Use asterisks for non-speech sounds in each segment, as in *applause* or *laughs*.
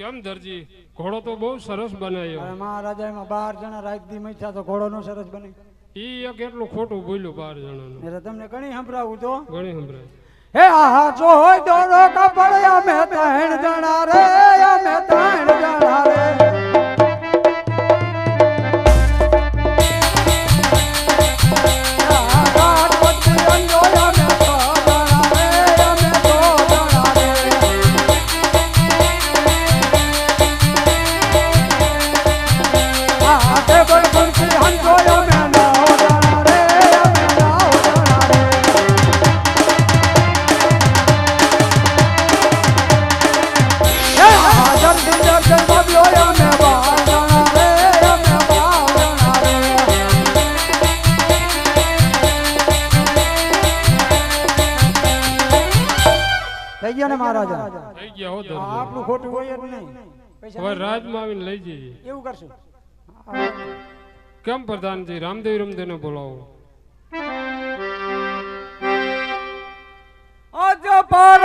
કેમ દરજી? ઘોડો તો બહુ સરસ બનાવ્યો. મહારાજા એમાં બાર જણા રાજદી મૈથા તો ઘોડો નો સરસ બની. ઈ એક એટલું ખોટું બોલ્યું બાર જણા એટલે તમને ઘણી સંભળાવું તો. ઘણી સંભળાય. હે આહા જો હોય દોડો કપડ અમે ત્રણ જણા રે અમે ત્રણ જણા રે. મહારાજા. થઈ ગયા હો દરજી આપણું ખોટું હોય જ નહીં. હવે રાજમાં આવીને લઈ જઈએ. એવું કરશું. કેમ પ્રધાનજી રામદેવ રમદેવને બોલાવો. અજ પર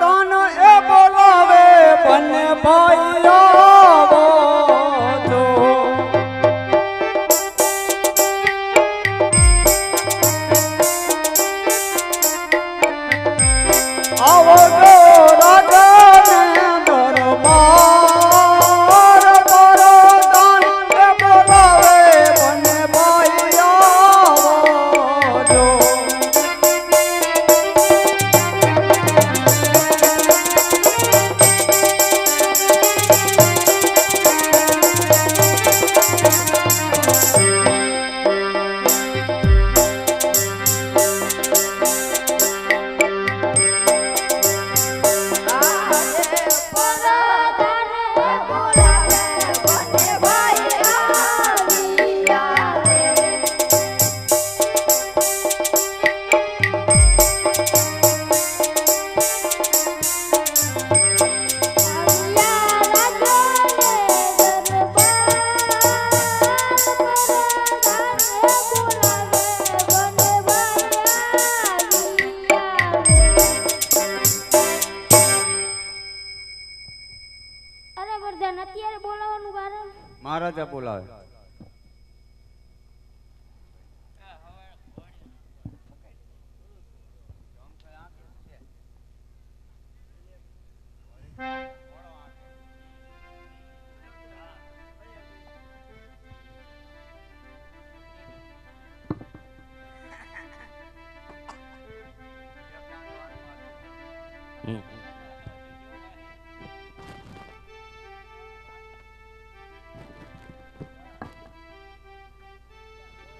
તન એ બોલાવે બંને ભાઈઓ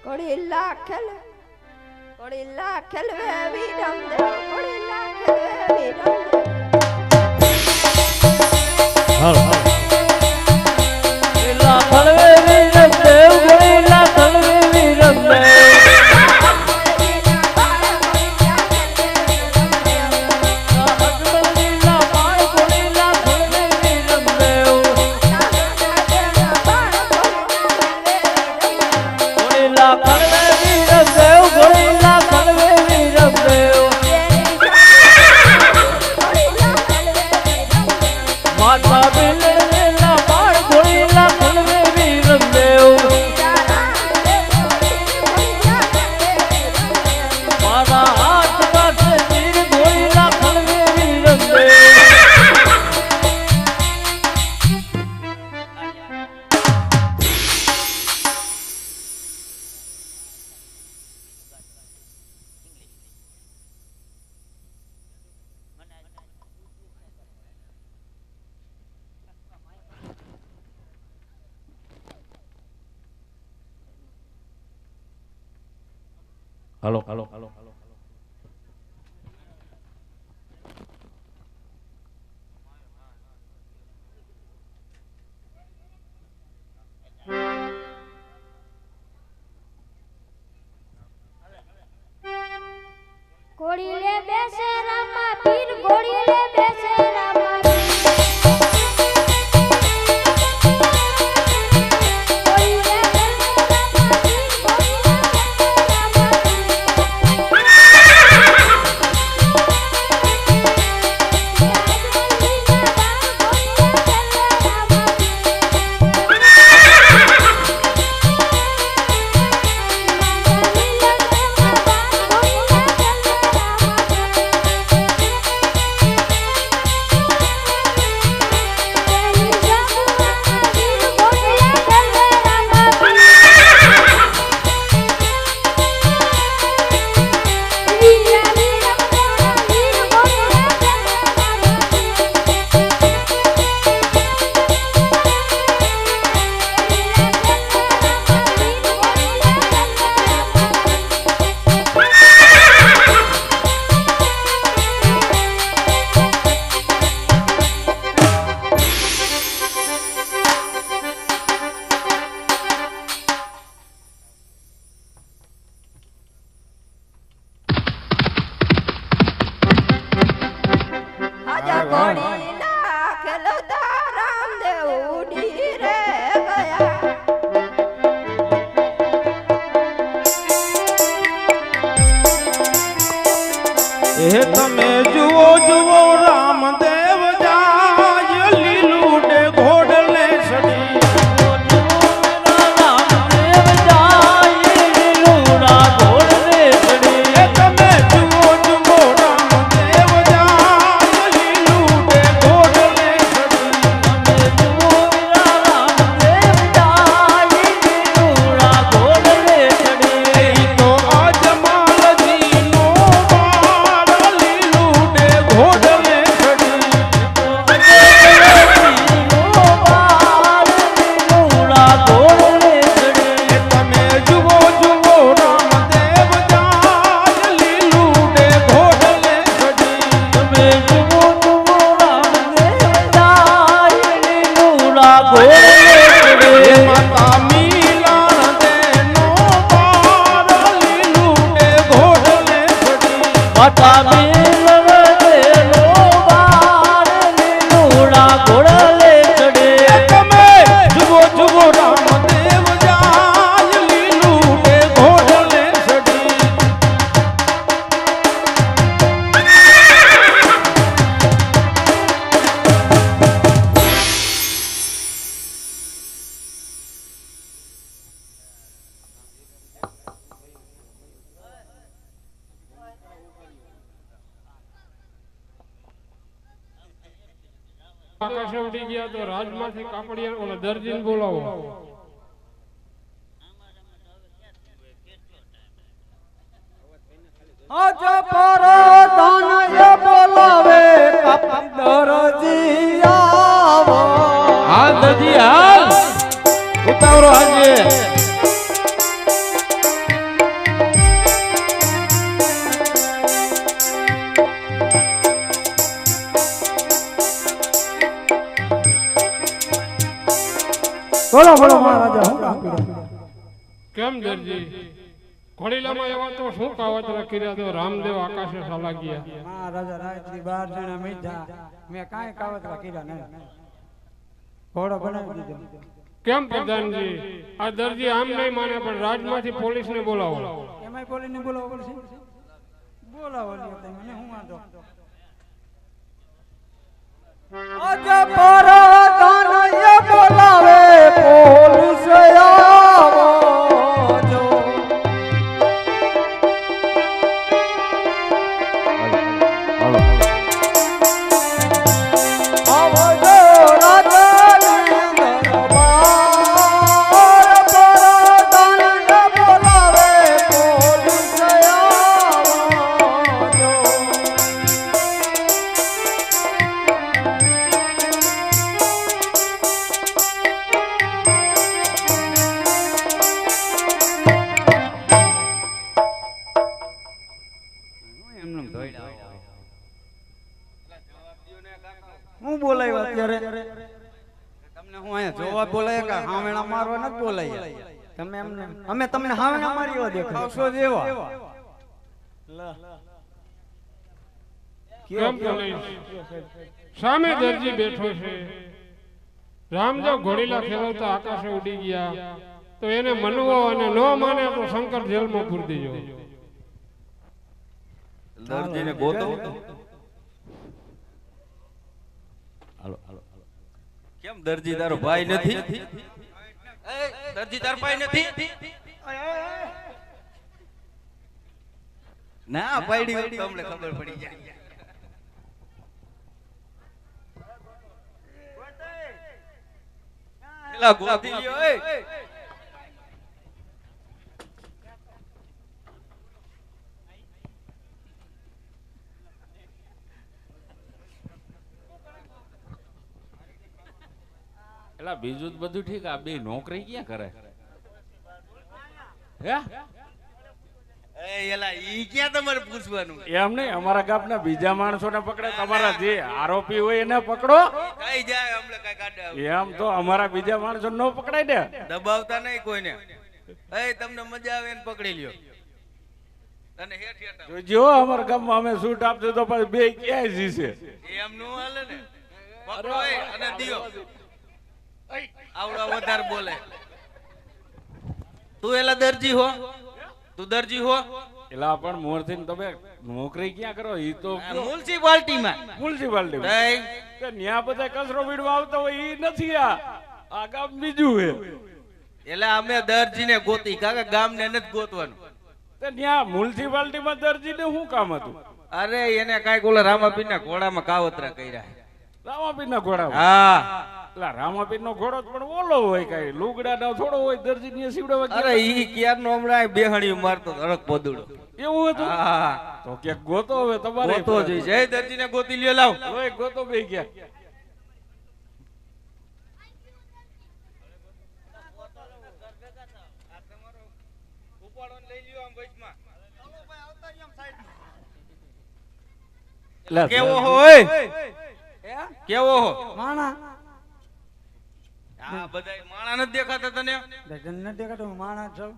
કોળીલા ખેલ કોળીલા ખેલવે વિરમ દેવ કોળીલા ખેલવે વિરમ દેવ પેલા હલો હલો હલો લે બેસે એ તમે જુઓ જુઓ. આકાશે ઉડી ગયા તો રાજમાંથી કાપડિયા ઓલા દરજીને બોલાવો. શું કાવતરા કર્યા તો રામદેવ આકાશે સાલા ગયા મહારાજા રાતથી બાર જણા મીઠા. મેં કાંઈ કાવતરા કર્યા નહીં. ઘોડો બનાવી દીધો. કેમ પ્રધાનજી? આ દરજી આમ નહીં માને પણ રાજમાંથી પોલીસને બોલાવો. એમાંય બોલીને બોલાવો પડશે? બોલાવો મને હું વાંધો? અજ પર બોલાવે પોલીસ દેખાવશો જેવા? કેમ સામે દરજી બેઠો છે. રામદેવ ઘોડીલા ફેરવતા આકાશે ઉડી ગયા. તો એને મનવો અને ન માને તો શંકર જેલમાં પૂરી દેજો. દરજીને ગોતો. હાલો હાલો કેમ દરજી તારો ભાઈ નથી? દરજી તારો ભાઈ નથી? ના પડી તમને ખબર પડી જાય. પેલા ગોતી લ્યો એ એલા બીજું તો બધું ઠીક આ બે નોકરી ક્યાં કરે? હે? એલા ઈ ક્યાં તમારે પૂછવાનું? એમ નહીં અમારા ગામના બીજા માણસોને પકડે તમારા જે આરોપી હોય એને પકડો. કઈ જાય અમને કઈ કાઢે એમ તો અમારા બીજા માણસો ન પકડાય ને. દબાવતા નહીં કોઈને. એ તમને મજા આવે એને પકડી લ્યો. તને હેઠ હેઠ. આવું. અમારા ગામમાં અમે સૂટ આપશું તો પછી બે ક્યાંય જીશે? એમ નું હાલે ને. પકડો અને દિયો. આવડો વધારે બોલે. તું એલા દરજી હો. તું દરજી હો એલા પણ મોરથી તમે નોકરી ક્યાં કરો? ઈ તો મ્યુનિસિપાલિટીમાં. મ્યુનિસિપાલિટી તઈ. કે ન્યા બધા કચરો વીડવા આવતો હોય ઈ નથી આ. આ ગામ બીજું હે. એટલે અમે દરજીને ગોતી કાકા ગામને નથી ગોતવાનું. તે ન્યા મ્યુનિસિપાલિટીમાં દરજીને શું કામ હતું? અરે એને કાંઈક ઓલા રામાપીરના ઘોડામાં કાવતરા કર્યા. રામાપીર ઘોડા હા. એટલે રામાપીર નો ઘોડો પણ ઓલો હોય કઈ. લુગડા નો થોડો હોય દરજી ને સીવડાવવા અરે ગયા. ઈ ક્યારનો હમણાં બેહણી મારતો અડક પોદુડો. એવું હતું? હા તો ક્યાંક ગોતો હવે તમારે ગોતો જોઈ જય દરજીને ગોતી લ્યો લાવ. ઓય ગોતો બે ગયા. એટલે કેવો હોય? કેવો માણા. આ બધા માણા નથી દેખાતા તને? તને નથી દેખાતો હું માણા જ છું.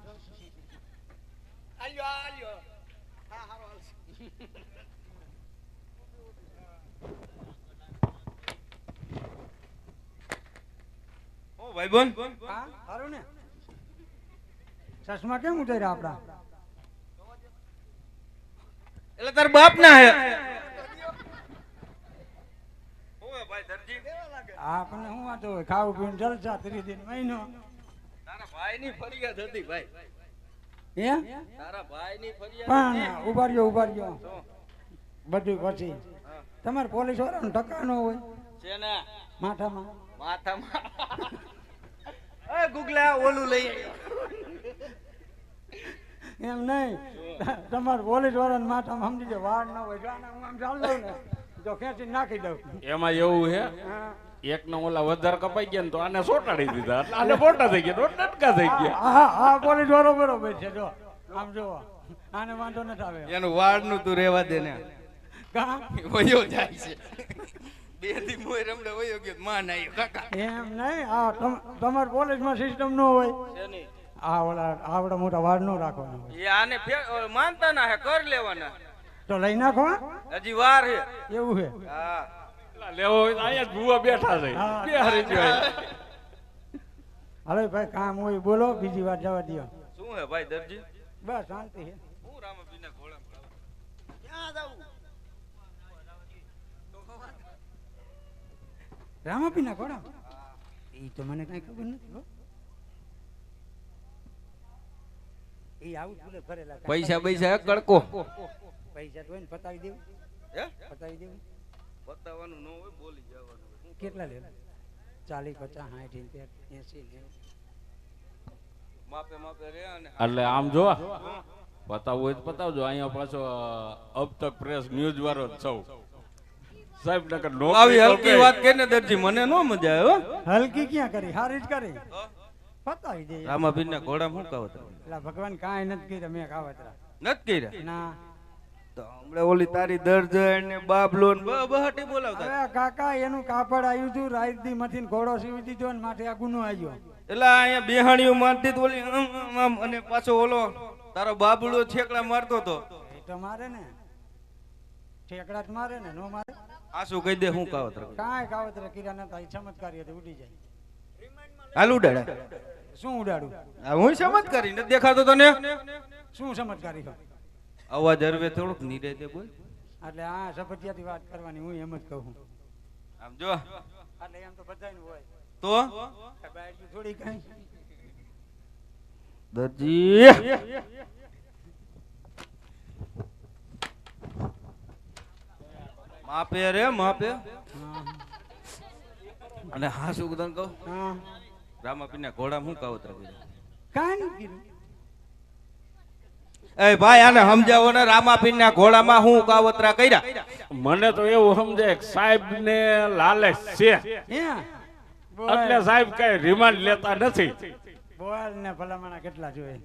ઓ ભાઈબંધ. હા સારું ને. ચશ્મા કેમ ઉતાર્યા આપડા એટલે તાર બાપ ના હે ઓય ભાઈ દરજી. આપણને શું વાંધો હોય? ખાવું પીવું જલસા ત્રીસ દિન મહિનો. તારા ભાઈ ની ફરિયાદ હતી ભાઈ. હે? તારા ભાઈ ની ફરિયાદ પણ ઊભા રહ્યો બધું પછી. તમારે પોલીસ વાળાનો ટકા ન હોય. છે ને માથામાં. માથામાં. *laughs* એ ગુગલા ઓલું લઈ એમ નહીં. તમારે પોલીસ વાળાને માથામાં સમજી જાય વાળ ન હોય હું આમ ચાલ ને જો ખેંચી નાખી દઉં. એમાં એવું છે એક નો ઓલા વધારે કપાઈ ગયા ને તો આને સોટાડી દીધા. એટલે આને મોટા થઈ ગયા તો થઈ ગયા. હા હા પોલીસ વાળો બરોબર છે જો. આમ જો આને વાંધો નથી આવે. એનું વાળનું તું રેવા દે ને. કા? વયો જાય છે. બે દી મોય રમડે વયો ગયો માં આવ્યો કાકા. એમ નહીં? આ તમાર પોલીસમાં સિસ્ટમ ન હોય? આ ઓલા આવડા મોટા વાળ ન રાખવાનો એ આને માનતા ના હે કર લેવાના. તો લઈ નાખો હજી વાર હે એવું છે. હા. લેવો હોય અહીંયા ભૂવા બેઠા છે. બે હારી ગયો હવે ભાઈ કામ હોય બોલો બીજી વાર જવા દો શું હે ભાઈ દરજી? બસ શાંતિ હે હું રામપીના ઘોડા રામાપીના ઘોડા એ તો મને કઈ ખબર નથી હો. એ આવું ભૂલે પૈસા પૈસા કડકો? પૈસા તો હોય ને પતાવી દેવું. હે? પતાવી દેવું. બતાવવાનું ન હોય બોલી જવાનું. કેટલા લેવા? ચાલીસ પચાસ સાઠ ઇંતેર એસી નેવું. માપે માપે રે અને એટલે આમ જો પતાવવું હોય તો પતાવજો. અહીંયા પાછો અબ તક પ્રેસ ન્યૂઝ વાળો જ સૌ સાહેબ નકર આવી હલકી વાત કરીને દરજી મને નો મજા આવે હો. હલકી ક્યાં કરી? હારી જ કરી. પતાવી દે. રામાપીરના ઘોડા મૂકાવતા. ભગવાન કાંઈ નથી કર્યા મેં કાવતરા. નથી કર્યા? ના. હમણાં ઓલી તારી દર્જન ને બાબલો ને બહાટી બોલાવતા. હવે કાકા એનું કાપડ આવ્યું હતું રાત દી ઘોડો સીવી દીધો ને માથે આ ગુનો આવ્યો એટલે અહીંયા બેહાણીઓ મારતી ઓલી આમ, આમ, આમ, અને પાછો ઓલો તારો બાબલો છેકડા મારતો તો તો મારે ને. ઠેકડા જ મારે ને નો મારે. આસુ કહી દે હું કાવતર કાંઈ કાવતરા કર્યા નતા ચમત્કારી હતી ઉડી જાય. હાલ ઉડાડે. શું ઉડાડું? હું સમજ કરી દેખાતો તને? શું ચમત્કારી કહો? અવાજ હરવે થોડુંક નીરે બોલ. એટલે આ સપટિયાથી વાત કરવાની હું એમ જ કહું આમ જો. એટલે એમ તો બધાયનું હોય. તો? બાયડી થોડી કઈ દરજી. માપે રે માપે. અને હા શું કહું? રામાપીના ઘોડા હું કહું તરફ કાંઈ નથી કીધું એ ભાઈ આને સમજાવો ને રામાપીરના ઘોડામાં હું કાવતરા કર્યા? મને તો એવું સમજે સાહેબ ને લાલચ છે. એટલે સાહેબ કઈ રિમાન્ડ લેતા નથી. બોલ ને ભલામણા કેટલા જોઈએ?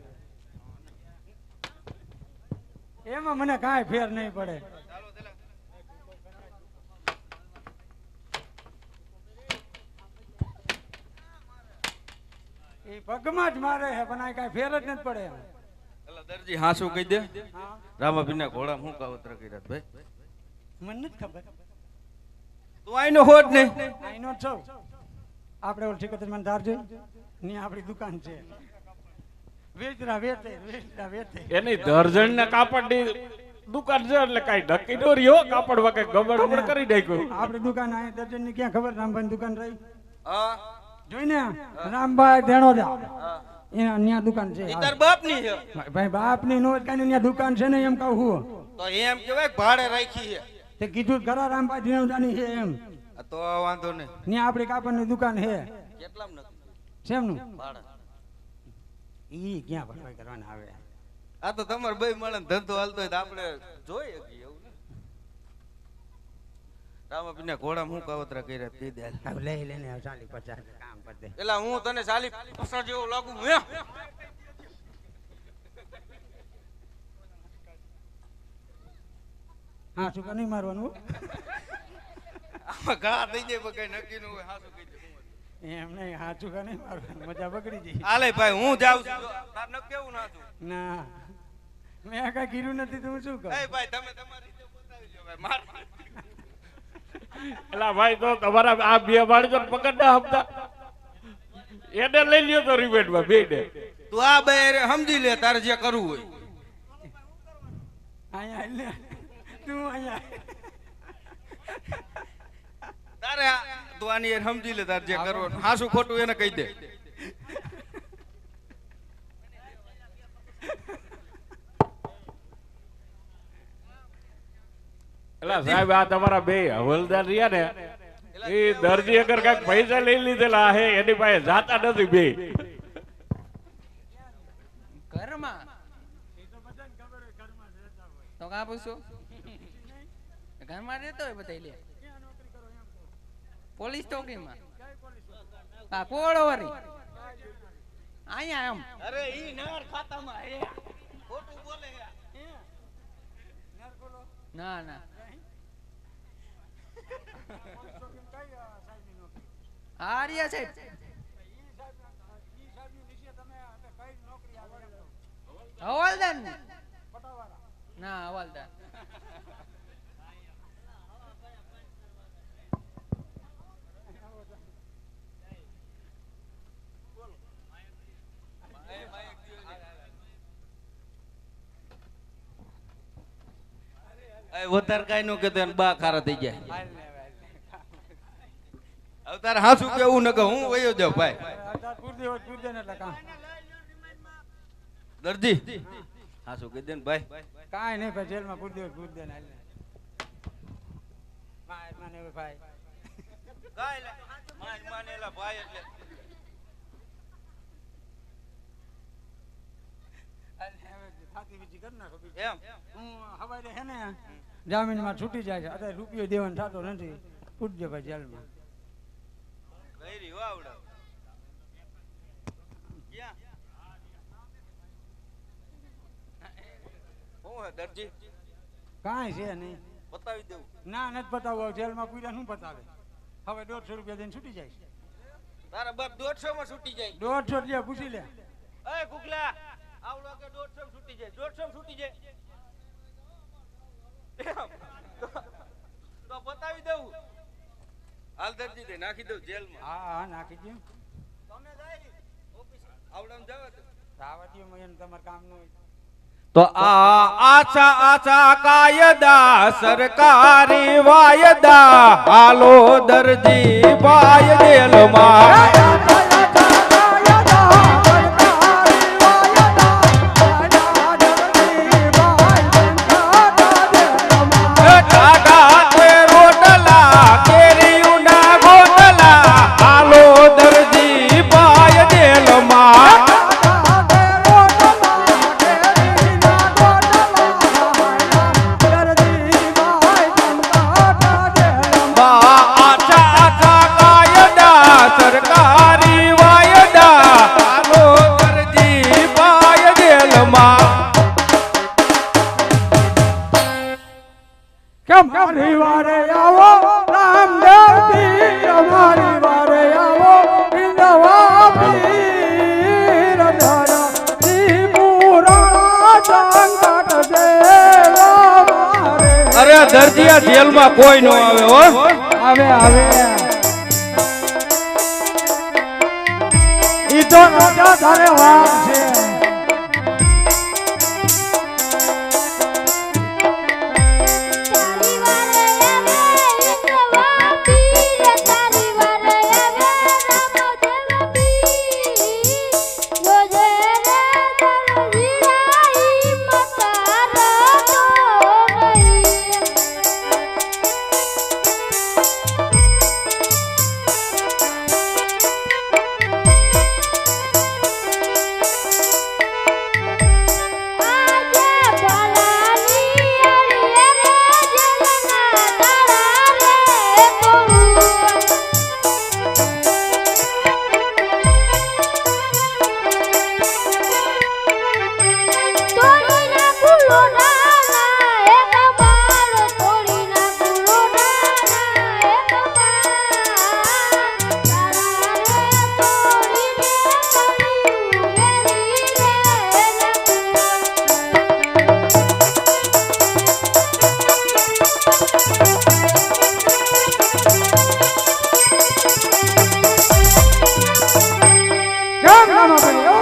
એમાં મને કાંઈ ફેર નહીં પડે. એ પગમાં જ મારે છે પણ આ કાંઈ ફેર જ નથી પડે દરજી હા શું કહી દે? રામાભીના ઘોડા હું કાવતરા કર્યા ભાઈ? મને નથી ખબર. તું આઈનો હોત ને. આઈનો છો આપણે ઓલ ઠીક મને ધાર જોઈ ની? આપણી દુકાન છે. વેચરા વેચે વેચરા વેચે. એની દર્જન ને કાપડ દુકાન છે એટલે કઈ ઢકી નો રહ્યો? કાપડ વગર ગબડ ગબડ કરી નાખ્યું. આપણી દુકાન આ દર્જનની ક્યાં ખબર? રામભાઈ દુકાન રહી. હા. જોઈને રામભાઈ ધેણોદા એના ન્યા દુકાન છે. તાર બાપ છે. ભાઈ બાપ નો કાની ન્યા દુકાન છે ને એમ કહું હું. તો એમ કેવાય ભાડે રાખી છે. તે કીધું ખરા રામભાઈ ધેણોદાની છે એમ. તો વાંધો નહીં. ન્યા આપણી કાપડની દુકાન છે. કેટલામ નથી? શેમનું ભાડે. ઈ ક્યાં કરવાના આવે? આ તો તમારે બે મળે ધંધો હાલતો હોય તો આપણે જોઈએ ઘોડા હું કાવતરા કર્યા પી દે. હવે લઈ પચાસ કામ કરી દે. એલા હું તને સાલી પસાર જેવો લાગુ હે હા? શું નહીં મારવાનું આમાં ઘા થઈ જાય પણ કઈ નક્કી ન હોય હા શું કહી એમ નહીં હાચું કા નહીં મારવાનું? મજા બગડી જઈ હાલે ભાઈ હું જાઉં છું. તાર ન કેવું ના તું ના. મેં કઈ કીધું નથી તું શું કહું? ભાઈ તમે તમારી રીતે બતાવી લો ભાઈ માર. એલા ભાઈ તો તમારા આ બે માણસો પકડતા ના આપતા એને લઈ લ્યો તો રિબેટમાં બે ને. તું આ બે રે સમજી લે તારે જે કરવું હોય. અહીંયા લે. તું અહીંયા. તારે આ- તું આની સમજી લે તારે જે કરવાનું. હાસું ખોટું એને કહી દે. એલા સાહેબ આ તમારા બે હવલદાર રહ્યા ને એ દર્દી અગર કંઈક પૈસા લઈ લીધેલા હે એની પાસે જાતા નથી બે. ઘરમાં? તો કા પૂછો? ઘરમાં રહેતો હોય બધા લે. પોલીસ ચોકીમાં? આ કોળો વરી અહીંયા એમ અરે ઈ નર ખાતામાં હે. ખોટું બોલે ના ના. હા રહ્યા છે. હવાલદાર ને હવાલદાર વધારે કઈ નું કેતો બા ખારા થઈ જાય તારે હા શું કેવું ન કે હું વયો જાવ ભાઈ? દર્દી હોય પૂરતી ને એટલે કાં દરજી હા શું કહી દે ને ભાઈ. કાંઈ નહીં ભાઈ જેલમાં પૂરતી હોય પૂરતી ને હાલ ને. માર માને ભાઈ. કાઈ લે. માનેલા ભાઈ એટલે. હાલ ને હવે થાતી બીજી કરી નાખો બીજી. એમ? હું હવારે હે ને જામીનમાં છૂટી જાય છે. અત્યારે રૂપિયો દેવાનો થતો નથી. પૂરજો ભાઈ જેલમાં. ક્યાં? દરજી? કાંઈ છે નહીં. બતાવી દઉં. ના નથી બતાવવું. જેલમાં પૂર્યા શું બતાવે? હવે દોઢસો રૂપિયા દઈને છૂટી જાય તારા બાપ દોઢસો માં છૂટી જાય. દોઢસો રૂપિયા પૂછી લે. એ કુકલા આવડો કે દોઢસો માં છૂટી જાય? દોઢસો માં છૂટી જાય. તો બતાવી દઉં. હાલ દરજી દે નાખી દઉં જેલમાં. હા હા નાખી દઉં તમે જાય. ઓફિસ. આવડામ જાવ દો. મને તમારે કામ ન હોય. તો આ આછા આછા કાયદા સરકારી વાયદા. હાલો દરજી ભાઈ જેલમાં. અરે વારે આવો બિંદવા પીર જેલમાં કોઈ ન આવે હો. આવે આવે. ઈ તો રાજા ધારે વાત છે.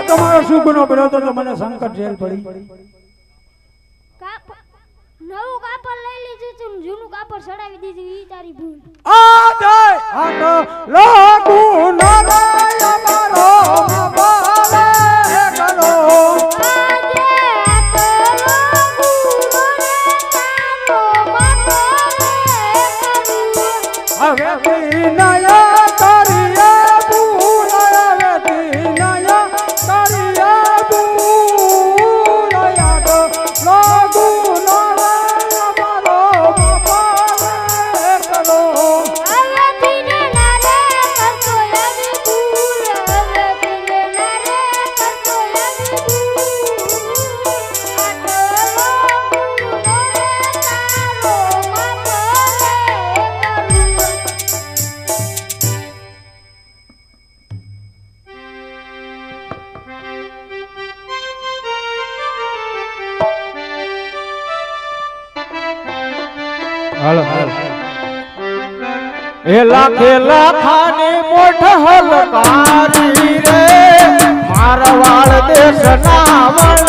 તમારો શું ગુનો બન્યો તો મને સંકટ જેલ પડી. નવું કાપડ લઈ લીધું તું જૂનું કાપડ સડાવી દીધું ઈ તારી ભૂલ. આ દે આ તો લોકુ નારાયણ મારો બાલે કરો ખેલા ખેલા ખાની મોઠ હલકારી રે. મારા દેશ ના